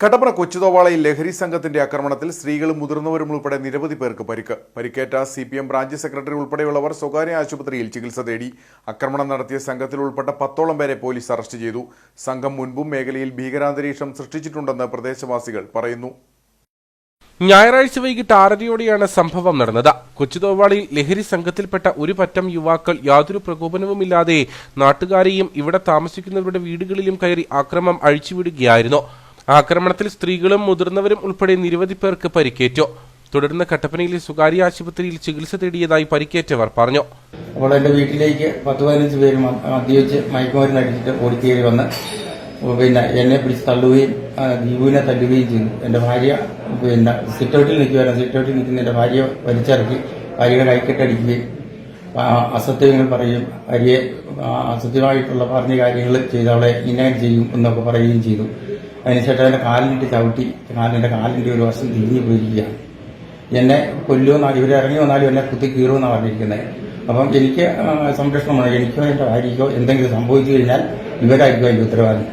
കട്ടപ്പന കൊച്ചുതോവാളയിൽ ലഹരി സംഘത്തിന്റെ ആക്രമണത്തിൽ സ്ത്രീകളും മുതിർന്നവരും ഉൾപ്പെടെ നിരവധി പേർക്ക് പരിക്ക്. പരിക്കേറ്റ C P M branch secretary ഉൾപ്പെടെയുള്ളവർ സ്വകാര്യ ആശുപത്രിയിൽ ചികിത്സ തേടി ആക്രമണം നടത്തിയ സംഘത്തിൽ ഉൾപ്പെട്ട പത്തോളം പേരെ പോലീസ് അറസ്റ്റ് ചെയ്തു. സംഘം മുൻപും മേഖലയിൽ ഭീകരാന്തരീക്ഷം സൃഷ്ടിച്ചിട്ടുണ്ടെന്ന് പ്രദേശവാസികൾ പറയുന്നു. ഞായറാഴ്ച വൈകിട്ട് ആറരയോടെയാണ് സംഭവം നടന്നത്. കൊച്ചുതോവാളിയിൽ ലഹരി സംഘത്തിൽപ്പെട്ട ഒരു പറ്റം യുവാക്കൾ യാതൊരു പ്രകോപനവുമില്ലാതെ നാട്ടുകാരെയും ഇവിടെ താമസിക്കുന്നവരുടെ വീടുകളിലും കയറി ആക്രമം അഴിച്ചുവിടുകയായിരുന്നു. ആക്രമണത്തിൽ സ്ത്രീകളും മുതിർന്നവരും ഉൾപ്പെടെ നിരവധി പേർക്ക് പരിക്കേറ്റു. തുടർന്ന് കട്ടപ്പനയിലെ സ്വകാര്യ ആശുപത്രിയിൽ ചികിത്സ തേടിയതായി പരിക്കേറ്റവർ പറഞ്ഞു. അപ്പോൾ എന്റെ വീട്ടിലേക്ക് പത്ത് പതിനഞ്ച് പേര് മദ്യവെച്ച് മയക്കുമരുന്ന് അടിച്ചിട്ട് ഓടിക്കേറി വന്ന്. പിന്നെ എന്നെ പിടിച്ച് തള്ളുകയും ദീപുവിനെ തല്ലുകയും ചെയ്തു. എന്റെ ഭാര്യ പിന്നെ സിറ്റൗട്ടിൽ നിൽക്കുമായിരുന്നു സിറ്റൗട്ടിൽ നിൽക്കുന്ന എന്റെ ഭാര്യ വലിച്ചിറക്കി ഭാര്യയുടെ കൈക്കെട്ടടിക്കുകയും അസത്യങ്ങൾ പറയും ഭാര്യയെ അസത്യമായിട്ടുള്ള പറഞ്ഞ കാര്യങ്ങൾ ചെയ്ത് അവളെ ഇന്നായിട്ട് ചെയ്യും എന്നൊക്കെ പറയുകയും ചെയ്തു. അതിനുശേഷം എന്റെ കാലിന്റെ ചവിട്ടി. കാലിന്റെ കാലിന്റെ ഒരു വശം തിരിഞ്ഞു പോയിരിക്കുകയാണ് എന്നെ കൊല്ലുമെന്നാ ഇവർ ഇറങ്ങി വന്നാലും എന്നെ കുത്തി കീറുമെന്നാണ് പറഞ്ഞിരിക്കുന്നത്. അപ്പം എനിക്ക് സംരക്ഷണമാണ് എനിക്കോ എന്റെ ഭാര്യയ്ക്കോ എന്തെങ്കിലും സംഭവിച്ചു കഴിഞ്ഞാൽ ഇവരായിരിക്കും അതിന്റെ ഉത്തരവാദിത്വം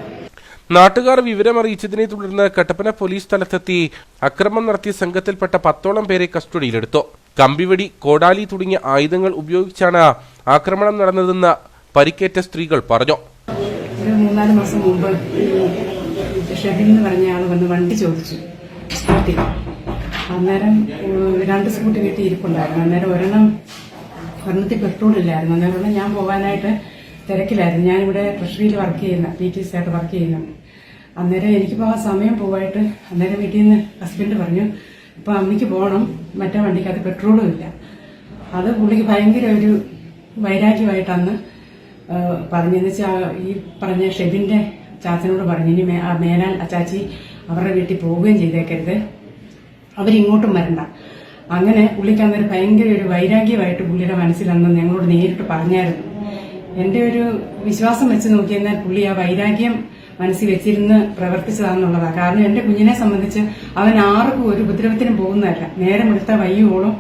നാട്ടുകാർ വിവരമറിയിച്ചതിനെ തുടർന്ന് കട്ടപ്പന പോലീസ് സ്ഥലത്തെത്തി അക്രമം നടത്തിയ സംഘത്തിൽപ്പെട്ട പത്തോളം പേരെ കസ്റ്റഡിയിലെടുത്തു. കമ്പിവെടി കോടാലി തുടങ്ങിയ ആയുധങ്ങൾ ഉപയോഗിച്ചാണ് ആക്രമണം നടന്നതെന്ന് പരിക്കേറ്റ സ്ത്രീകൾ പറഞ്ഞു. മൂന്നാൽ മാസം മുമ്പ് ഷെബിൻ എന്ന് പറഞ്ഞ ആൾ വന്ന് വണ്ടി ചോദിച്ചു. സ്കൂട്ടി അന്നേരം രണ്ട് സ്കൂട്ടി വീട്ടിൽ ഇരിപ്പുണ്ടായിരുന്നു. അന്നേരം ഒരെണ്ണം ഒരെണ്ണത്തിൽ പെട്രോൾ ഇല്ലായിരുന്നു. അന്നേരം ഞാൻ പോകാനായിട്ട് തിരക്കിലായിരുന്നു. ഞാനിവിടെ ട്രഷറിയിൽ വർക്ക് ചെയ്യുന്ന പി ടി സി ആയിട്ട് വർക്ക് ചെയ്യുന്നു. അന്നേരം എനിക്ക് പോകാൻ സമയം പോവായിട്ട് അന്നേരം വീട്ടിൽ നിന്ന് ഹസ്ബൻഡ് പറഞ്ഞു ഇപ്പം അമ്മയ്ക്ക് പോകണം. മറ്റേ വണ്ടിക്കകത്ത് പെട്രോളും ഇല്ല. അത് പുള്ളിക്ക് ഭയങ്കര ഒരു വൈരാഗ്യമായിട്ടന്ന് പറഞ്ഞെന്ന് വെച്ചാൽ ഈ പറഞ്ഞ ഷെബിന്റെ ചാച്ചനോട് പറഞ്ഞു ഇനി മേനാൽ അച്ചാച്ചി അവരുടെ വീട്ടിൽ പോവുകയും ചെയ്തേക്കരുത്. അവരിങ്ങോട്ടും വരണ്ട. അങ്ങനെ പുള്ളിക്ക് അന്നേരം ഭയങ്കര ഒരു വൈരാഗ്യമായിട്ട് പുള്ളിയുടെ മനസ്സിൽ അന്ന് ഞങ്ങളോട് നേരിട്ട് പറഞ്ഞായിരുന്നു. എന്റെ ഒരു വിശ്വാസം വെച്ച് നോക്കിയെന്നാൽ പുള്ളി ആ വൈരാഗ്യം മനസ്സിൽ വെച്ചിരുന്ന് പ്രവർത്തിച്ചതാണെന്നുള്ളതാണ് കാരണം എന്റെ കുഞ്ഞിനെ സംബന്ധിച്ച് അവൻ ആർക്കും ഒരു ഉപദ്രവത്തിനും പോകുന്നതല്ല. നേരം എടുത്ത വയ്യോളം.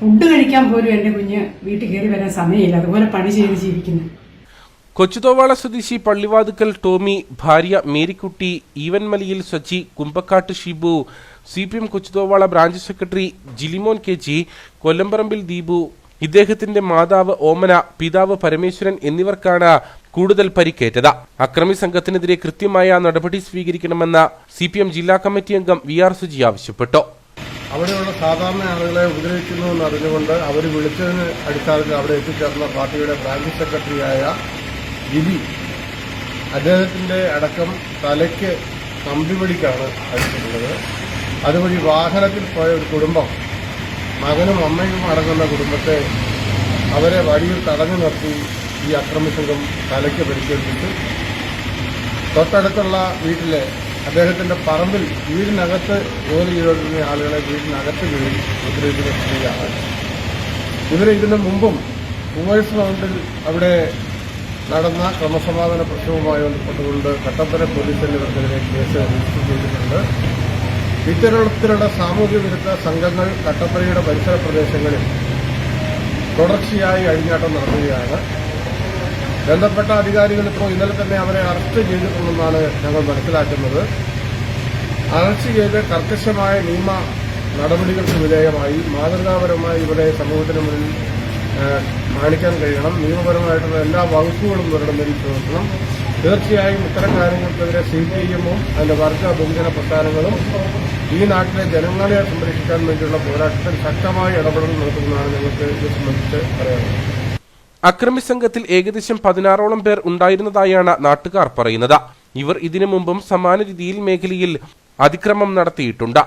ഫുഡ് കഴിക്കാൻ പോലും എന്റെ കുഞ്ഞ് വീട്ടിൽ കയറി വരാൻ സമയമില്ല. അതുപോലെ പണി ചെയ്ത് ജീവിക്കുന്നു. കൊച്ചുതോവാള സ്വദേശി പള്ളിവാതുക്കൽ ടോമി ഭാര്യ Marykutty ഈവൻമലയിൽ Sachi Kumbakkattu Shibu C P M Kochuthovala branch secretary Jilimon K G Kollamparambil Deepu ഇദ്ദേഹത്തിന്റെ മാതാവ് ഓമന പിതാവ് പരമേശ്വരൻ എന്നിവർക്കാണ് കൂടുതൽ പരിക്കേറ്റത്. അക്രമി സംഘത്തിനെതിരെ കൃത്യമായ നടപടി സ്വീകരിക്കണമെന്ന് സി പി എം ജില്ലാ കമ്മിറ്റി അംഗം വി ആർ സുജി ആവശ്യപ്പെട്ടു. അവിടെയുള്ള സാധാരണ ആളുകളെ ഉപദ്രവിക്കുന്നു എന്ന് അറിഞ്ഞുകൊണ്ട് അവർ വിളിച്ചതിന് അടിസ്ഥാനത്തിൽ അവിടെ എത്തിച്ചേർന്ന പാർട്ടിയുടെ ബ്രാഞ്ച് സെക്രട്ടറിയായ ജിബി അദ്ദേഹത്തിന്റെ അടക്കം തലയ്ക്ക് കമ്പിപിടിക്കാണ് അടിച്ചിട്ടുള്ളത്. അതുവഴി വാഹനത്തിൽ പോയ ഒരു കുടുംബം മകനും അമ്മയും അടങ്ങുന്ന കുടുംബത്തെ അവരെ വഴിയിൽ തടഞ്ഞു നിർത്തി ഈ അക്രമി സംഘം തലയ്ക്ക് പരിശോധിച്ചു തൊട്ടടുത്തുള്ള വീട്ടിലെ അദ്ദേഹത്തിന്റെ പറമ്പിൽ വീടിനകത്ത് ജോലി ചെയ്തുകൊണ്ടിരുന്ന ആളുകളെ വീടിനകത്ത് കയറി ഉപദ്രവിക്കുന്ന സ്ഥിതിയാണ്. ഇവർ ഇതിനു മുമ്പും പൂവേഴ്സ് മൗണ്ടിൽ അവിടെ നടന്ന ക്രമസമാധാന പ്രശ്നവുമായി ബന്ധപ്പെട്ടുകൊണ്ട് കട്ടപ്പന പോലീസിൽ ഇവർക്കെതിരെ കേസ് രജിസ്റ്റർ ചെയ്തിട്ടുണ്ട്. ഇത്തരത്തിലുള്ള സാമൂഹ്യ വിരുദ്ധ സംഘങ്ങൾ കട്ടപ്പനയുടെ പരിസര പ്രദേശങ്ങളിൽ തുടർച്ചയായി അഴിഞ്ഞാട്ടം നടത്തുകയാണ്. ബന്ധപ്പെട്ട അധികാരികൾ ഇപ്പോൾ ഇന്നലെ തന്നെ അവരെ അറസ്റ്റ് ചെയ്തിട്ടുണ്ടെന്നാണ് ഞങ്ങൾ മനസ്സിലാക്കുന്നത്. അറസ്റ്റ് ചെയ്ത് കർക്കശമായ നിയമ നടപടികൾക്ക് വിധേയമായി മാതൃകാപരമായി ഇവരെ സമൂഹത്തിന് മുന്നിൽ കാണിക്കാൻ കഴിയണം. നിയമപരമായിട്ടുള്ള എല്ലാ വകുപ്പുകളും ഇവരുടെ മേൽ ചുമത്തണം തീർച്ചയായും ഇത്തരം കാര്യങ്ങൾക്കെതിരെ സി പി ഐഎമ്മും അതിന്റെ വർഗ ബഹുജന പ്രസ്ഥാനങ്ങളും ഈ നാട്ടിലെ ജനങ്ങളെ സംരക്ഷിക്കാൻ വേണ്ടിയുള്ള പോരാട്ടത്തിൽ ശക്തമായി ഇടപെടൽ നടത്തുന്നതാണ് ഞങ്ങൾക്ക് ഇത് സംബന്ധിച്ച് പറയാനുള്ളത്. അക്രമി സംഘത്തിൽ ഏകദേശം പതിനാറോളം പേർ ഉണ്ടായിരുന്നതായാണ് നാട്ടുകാർ പറയുന്നത്. ഇവർ ഇതിനു മുമ്പും സമാന രീതിയിൽ മേഖലയിൽ അതിക്രമം നടത്തിയിട്ടുണ്ട്.